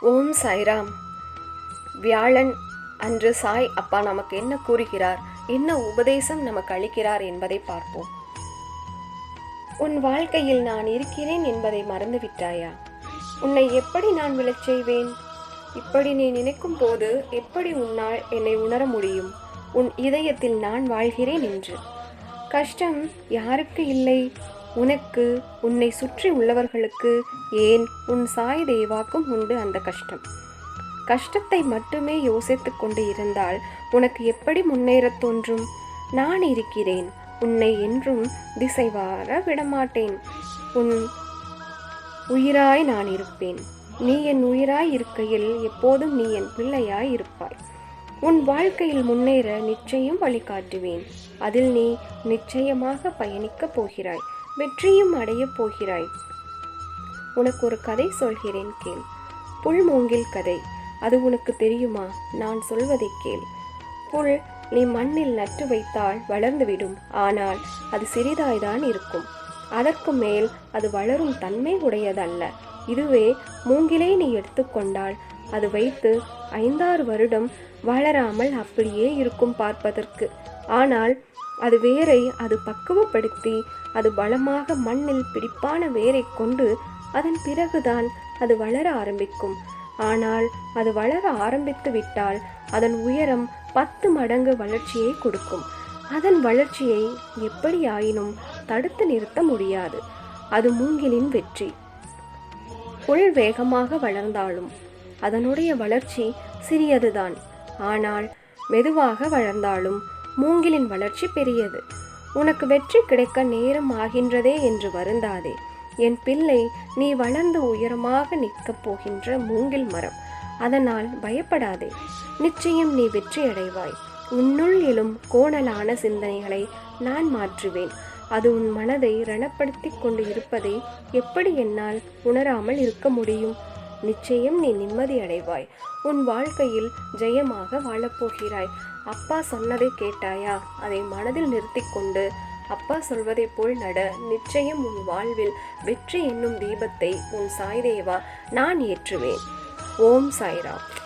ஓம் சாய்ராம். வியாழன் அன்று சாய் அப்பா நமக்கு என்ன கூறுகிறார்? என்ன உபதேசம் நமக்கு அளிக்கிறார் என்பதை பார்ப்போம். உன் வாழ்க்கையில் நான் இருக்கிறேன் என்பதை மறந்துவிட்டாயா உன்னை எப்படி நான் விழச் செய்வேன்? இப்படி நீ நினைக்கும் போது எப்படி உன்னால் என்னை உணர முடியும்? உன் இதயத்தில் நான் வாழ்கிறேன் என்று. கஷ்டம் யாருக்கு இல்லை? உனக்கு உன்னை சுற்றி உள்ளவர்களுக்கு ஏன் உன் சாய் தேவாக்கும் உண்டு அந்த கஷ்டம்? கஷ்டத்தை மட்டுமே யோசித்துக் கொண்டு இருந்தால் உனக்கு எப்படி முன்னேறத் தோன்றும்? நான் இருக்கிறேன் உன்னை என்றும் திசை வார விடமாட்டேன். உன் உயிராய் நான் இருப்பேன் நீ என் உயிராய் இருக்கையில் எப்போதும் நீ என் பிள்ளையாய் இருப்பாய். உன் வாழ்க்கையில் முன்னேற நிச்சயம் வழிகாட்டுவேன் அதில் நீ நிச்சயமாக பயணிக்கப் போகிறாய். வெற்றியும் அடையப் போகிறாய். உனக்கு ஒரு கதை சொல்கிறேன் கேள். புல் மூங்கில் கதை. அது உனக்கு தெரியுமா? நான் சொல்வதை கேள். புல் நீ மண்ணில் நட்டு வைத்தால் வளர்ந்துவிடும். ஆனால் அது சிறிதாய்தான் இருக்கும். அதற்கு மேல் அது வளரும் தன்மை உடையதல்ல. இதுவே மூங்கிலே நீ எடுத்துக்கொண்டால் அது வைத்து ஐந்தாறு வருடம் வளராமல் அப்படியே இருக்கும் பார்ப்பதற்கு. ஆனால் அது வேரை அது பக்குவப்படுத்தி அது பலமாக மண்ணில் பிடிப்பான வேரை கொண்டு அதன் பிறகுதான் அது வளர ஆரம்பிக்கும். ஆனால் அது வளர ஆரம்பித்து விட்டால் அதன் உயரம் பத்து மடங்கு வளர்ச்சியை கொடுக்கும். அதன் வளர்ச்சியை எப்படியாயினும் தடுத்து நிறுத்த முடியாது. அது மூங்கிலின் வெற்றி. புல் வேகமாக வளர்ந்தாலும் அதனுடைய வளர்ச்சி சிறியதுதான். ஆனால் மெதுவாக வளர்ந்தாலும் மூங்கிலின் வளர்ச்சி பெரியது. உனக்கு வெற்றி கிடைக்க நேரம் ஆகின்றதே என்று வருந்தாதே. என் பிள்ளை நீ வளர்ந்து உயரமாக நிற்கப் போகின்ற மூங்கில் மரம். அதனால் பயப்படாதே. நிச்சயம் நீ வெற்றி அடைவாய். உன்னுள் எழும் கோணலான சிந்தனைகளை நான் மாற்றுவேன். அது உன் மனதை ரணப்படுத்திக் கொண்டு இருப்பதை எப்படி என்னால் உணராமல் இருக்க முடியும்? நிச்சயம் நீ நிம்மதி அடைவாய் உன் வாழ்க்கையில் ஜெயமாக வாழப்போகிறாய். அப்பா சொன்னதை கேட்டாயா? அதை மனதில் நிறுத்தி கொண்டு அப்பா சொல்வதைப் போல் நட. நிச்சயம் உன் வாழ்வில் வெற்றி என்னும் தீபத்தை உன் சாய்தேவா நான் ஏற்றுவேன். ஓம் சாய்ராம்.